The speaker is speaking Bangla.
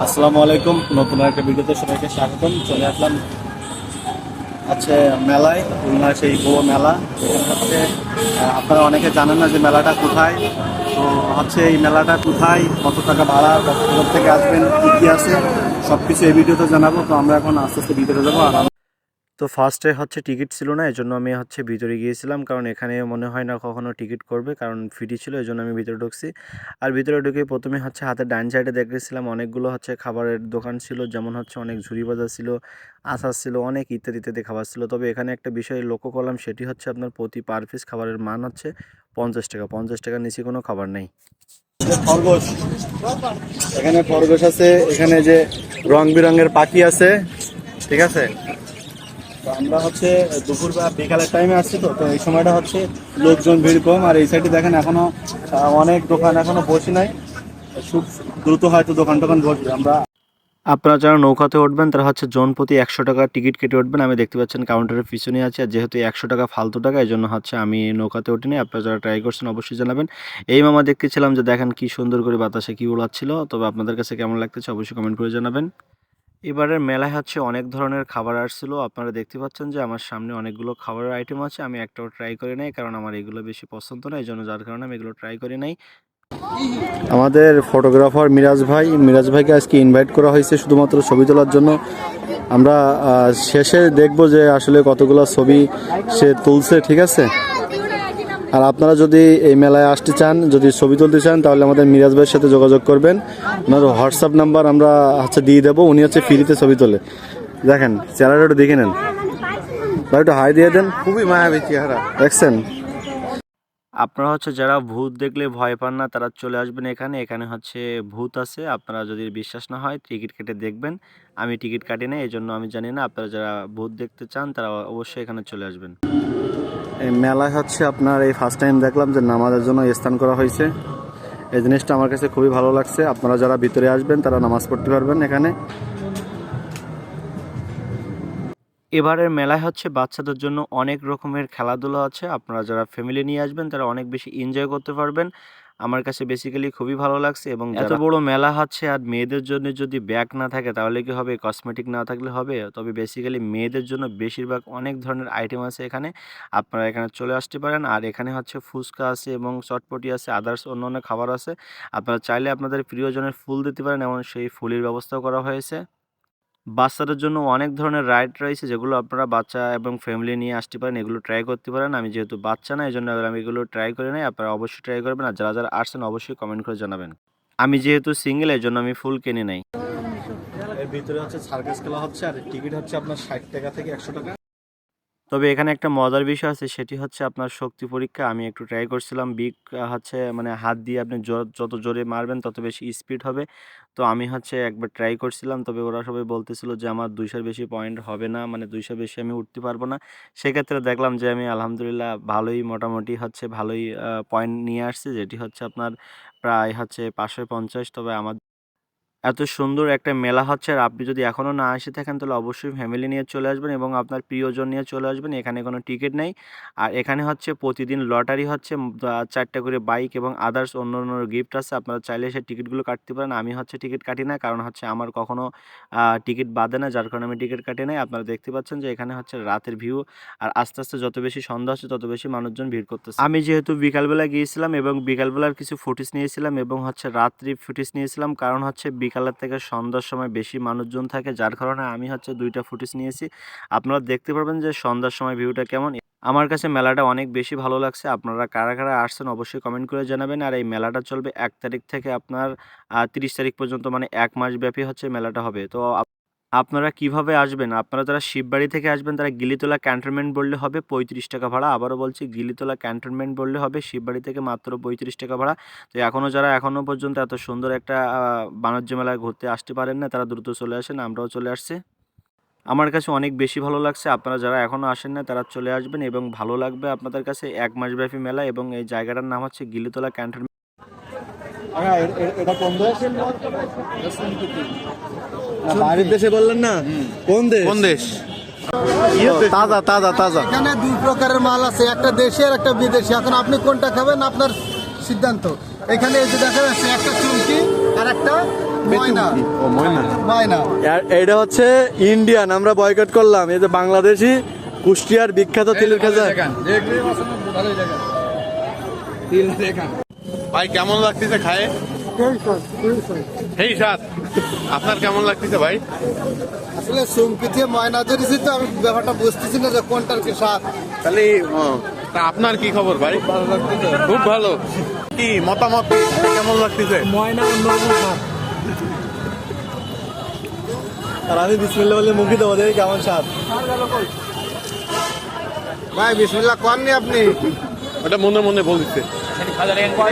আসসালামু আলাইকুম, নতুন একটা ভিডিওতে সবাইকে স্বাগতম। চলে আসলাম আছে মেলায় খুলনার সেই বড় মেলা। হচ্ছে আপনারা অনেকে জানেন না যে মেলাটা কোথায়। তো হচ্ছে এই মেলাটা কোথায়, কত টাকা ভাড়া, কত থেকে আসবেন, কী কী আছে সব কিছু এই ভিডিওতে জানাব। তো আমরা এখন আস্তে আস্তে ভিডিওতে যাব। আর তো ফার্স্টে হচ্ছে টিকিট ছিল না এই জন্য আমি হচ্ছে ভিতরে গিয়েছিলাম। কারণ এখানে মনে হয় না কখনো টিকিট করবে, কারণ ফ্রি ছিল এই জন্য আমি ভিতরে ঢুকছি। আর ভিতরে ঢুকে প্রথমে হচ্ছে হাতের ডাইন সাইডে দেখেছিলাম অনেকগুলো হচ্ছে খাবারের দোকান ছিল, যেমন হচ্ছে অনেক ঝুড়ি বাজার ছিল, আচার ছিল, অনেক ইত্যাদি ইত্যাদি খাবার ছিল। তবে এখানে একটা বিষয় লক্ষ্য করলাম, সেটি হচ্ছে আপনার প্রতি পার পিস খাবারের মান হচ্ছে পঞ্চাশ টাকা। পঞ্চাশ টাকার নিচে কোনো খাবার নেই। খরগোশ। এখানে খরগোশ আছে, এখানে যে রং বেরঙের পাখি আছে, ঠিক আছে? তো আমরা হচ্ছে দুপুর বা বিকালের টাইমে আসছি তো তো এই সময়টা হচ্ছে লোকজন ভিড় কম। আর এই সাইডে দেখেন এখনও অনেক দোকান এখনও বসে নাই। খুব দ্রুত হয়তো দোকান টোকান বসবে। আমরা আপনারা যারা নৌকাতে উঠবেন, তারা হচ্ছে জন প্রতি একশো টাকা টিকিট কেটে উঠবেন। আমি দেখতে পাচ্ছেন কাউন্টারের পিছনে আছে। আর যেহেতু একশো টাকা ফালতু টাকা, এই জন্য হচ্ছে আমি নৌকাতে উঠিনি। আপনারা যারা ট্রাই করছেন, অবশ্যই জানাবেন। এই মামা দেখতেছিলাম যে দেখেন কি সুন্দর করে বাতাসে কি উড়াচ্ছিল তবে আপনাদের কাছে কেমন লাগতেছে, অবশ্যই কমেন্ট করে জানাবেন। এবারের মেলায় হচ্ছে অনেক ধরনের খাবার আসছিল। আপনারা দেখতে পাচ্ছেন যে আমার সামনে অনেকগুলো খাবারের আইটেম আছে। আমি একটাও ট্রাই করি নাই কারণ আমার এগুলো বেশি পছন্দ না এই জন্য যার কারণে আমি এগুলো ট্রাই করি নাই। আমাদের ফটোগ্রাফার মিরাজ ভাই, মিরাজ ভাইকে আজকে ইনভাইট করা হয়েছে শুধুমাত্র ছবি তোলার জন্য। আমরা শেষে দেখব যে আসলে কতগুলো ছবি সে তুলছে, ঠিক আছে? আর আপনারা যদি এই মেলায় আসতে চান যদি ছবি তুলতে চান তাহলে আমাদের মিরাজ ভাইয়ের সাথে যোগাযোগ করবেন। ওনার হোয়াটসঅ্যাপ নাম্বার আমরা হচ্ছে দিয়ে দেবো উনি হচ্ছে ফ্রিতে ছবি তোলে। দেখেন চেহারাটা একটু দেখে নেন। ভাই একটু হাই দিয়ে দেন। খুবই মায়াবী চেহারা। দেখছেন? আপনারা হচ্ছে যারা ভূত দেখলে ভয় পান না তারা চলে আসবেন এখানে। এখানে হচ্ছে ভূত আছে। আপনারা যদি বিশ্বাস না হয় টিকিট কেটে দেখবেন। আমি টিকিট কাটি না এই জন্য আমি জানি না। আপনারা যারা ভূত দেখতে চান তারা অবশ্যই এখানে চলে আসবেন। এই মেলায় হচ্ছে আপনার এই ফার্স্ট টাইম দেখলাম যে নামাজের জন্য স্থান করা হয়েছে। এই জিনিসটা আমার কাছে খুবই ভালো লাগছে। আপনারা যারা ভিতরে আসবেন, তারা নামাজ পড়তে পারবেন এখানে। এবারের মেলায় হচ্ছে বাচ্চাদের জন্য অনেক রকমের খেলাধুলা আছে। আপনারা যারা ফ্যামিলি নিয়ে আসবেন, তারা অনেক বেশি এনজয় করতে পারবেন। আমার কাছে বেসিক্যালি খুবই ভালো লাগছে এবং এত বড় মেলা হচ্ছে আর মেয়েদের জন্য যদি ব্যাগ না থাকে তাহলে কি হবে? কসমেটিক না থাকলে হবে? তবে বেসিক্যালি মেয়েদের জন্য বেশিরভাগ অনেক ধরনের আইটেম আছে এখানে। আপনারা এখানে চলে আসতে পারেন। আর এখানে হচ্ছে ফুচকা আছে এবং চটপটি আছে আদার্স অন্য অন্য খাবার আছে। আপনারা চাইলে আপনাদের প্রিয়জনের ফুল দিতে পারেন এবং সেই ফুলের ব্যবস্থাও করা হয়েছে। বাচ্চাদের জন্য অনেক ধরনের রাইড রয়েছে যেগুলো আপনারা বাচ্চা এবং ফ্যামিলি নিয়ে আসতে পারেন, এগুলো ট্রাই করতে পারেন। আমি যেহেতু বাচ্চা না এই জন্য আমি এগুলো ট্রাই করে নাই, আপনারা অবশ্যই ট্রাই করবেন। আর যারা যারা আসছেন, অবশ্যই কমেন্ট করে জানাবেন। আমি যেহেতু সিঙ্গেল এই জন্য আমি ফুল কিনে নাই। ভিতরে হচ্ছে সার্কাস খেলা হচ্ছে, আর টিকিট হচ্ছে আপনার ষাট টাকা থেকে একশো টাকা। তবে এখানে একটা মজার বিষয় আছে, সেটি হচ্ছে আপনার শক্তি পরীক্ষা। আমি একটু ট্রাই করছিলাম বিগ হচ্ছে মানে হাত দিয়ে আপনি যত জোরে মারবেন তত বেশি স্পিড হবে। তো আমি হচ্ছে একবার ট্রাই করছিলাম, তবে ওরা সবাই বলতেছিল যে আমার দুইশোর বেশি পয়েন্ট হবে না মানে দুইশো বেশি আমি উঠতে পারব না। সেক্ষেত্রে দেখলাম যে আমি আলহামদুলিল্লাহ ভালোই মোটামুটি হচ্ছে ভালোই পয়েন্ট নিয়ে আসছি, যেটি হচ্ছে আপনার প্রায় হচ্ছে পাঁচশো পঞ্চাশ, তবে আমার এত সুন্দর একটা মেলা হচ্ছে আর আপনি যদি এখনও না এসে থাকেন তাহলে অবশ্যই ফ্যামিলি নিয়ে চলে আসবেন এবং আপনার প্রিয়জন নিয়ে চলে আসবেন, এখানে কোনো টিকিট নেই। আর এখানে হচ্ছে প্রতিদিন লটারি হচ্ছে চারটে করে বাইক এবং আদার্স অন্য অন্য গিফট আছে, আপনারা চাইলে সে টিকিটগুলো কাটতে পারেন। আমি হচ্ছে টিকিট কাটি না কারণ হচ্ছে আমার কখনও টিকিট বাদে না, যার কারণে আমি টিকিট কাটি নাই। আপনারা দেখতে পাচ্ছেন যে এখানে হচ্ছে রাতের ভিউ আর আস্তে আস্তে যত বেশি সন্ধ্যা হচ্ছে তত বেশি মানুষজন ভিড় করতেছে। আমি যেহেতু বিকালবেলা গিয়েছিলাম এবং বিকালবেলার কিছু ফুটেজ নিয়েছিলাম এবং হচ্ছে রাত্রি ফুটেজ নিয়েছিলাম, কারণ হচ্ছে বিকালের থেকে সন্ধ্যার সময় বেশি মানুষজন থাকে, যার কারণে আমি হচ্ছে দুইটা ফুটেজ নিয়েছি। আপনারা দেখতে পারবেন যে সন্ধ্যার সময় ভিউটা কেমন। আমার কাছে মেলাটা অনেক বেশি ভালো লাগছে। আপনারা কারা কারা আসছেন অবশ্যই কমেন্ট করে জানাবেন। আর এই মেলাটা চলবে এক তারিখ থেকে আপনার তিরিশ তারিখ পর্যন্ত মানে এক মাস ব্যাপী হচ্ছে মেলাটা হবে। তো আপনারা কীভাবে আসবেন? আপনারা যারা শিববাড়ি থেকে আসবেন, তারা গিলিতলা ক্যান্টনমেন্ট বললে হবে পঁয়ত্রিশ টাকা ভাড়া। আবারও বলছি, গিলিতলা ক্যান্টনমেন্ট বললে হবে শিববাড়ি থেকে মাত্র পঁয়ত্রিশ টাকা ভাড়া। তো এখনও যারা এখনও পর্যন্ত এত সুন্দর একটা বাণিজ্য মেলায় ঘুরতে আসতে পারেন না, তারা দ্রুত চলে আসেন, আমরাও চলে আসছি। আমার কাছে অনেক বেশি ভালো লাগছে, আপনারা যারা এখনও আসেন না, তারা চলে আসবেন এবং ভালো লাগবে আপনাদের কাছে। এক মাসব্যাপী মেলা এবং এই জায়গাটার নাম হচ্ছে গিলিতলা ক্যান্টনমেন্ট। এটা কোন দেশ? বাইরের দেশে বললেন না? কোন দেশ? কোন দেশ? তাজা তাজা তাজা। এখানে দুই প্রকারের মাল আছে একটা দেশি আর একটা বিদেশি। এখন আপনি কোনটা খাবেন? আপনার সিদ্ধান্ত। এখানে এই যে দেখা যাচ্ছে একটা চুমকি আর একটা এইটা হচ্ছে ইন্ডিয়ান আমরা বয়কট করলাম। এই যে বাংলাদেশি কুষ্টিয়ার বিখ্যাত তিলের খাজা। ভাই কেমন লাগতেছে খায়ে? হেই সাত আপনার কেমন লাগতেছে ভাই? আসলে সুমকি থেকে ময়না ধরেছি তো আমি ব্যাপারটা বুঝতেছি না যে কোনটার কি স্বাদ। তাহলে তা আপনার কি খবর ভাই? খুব ভালো কি মতামত? কেমন লাগতেছে? আর আমি বিসমিল্লা বলে মুখি দেবো দেখি কেমন স্বাদ। ভাই বিসমিল্লাহ কননি আপনি? ওটা মনে মনে বলছে จะเดนคว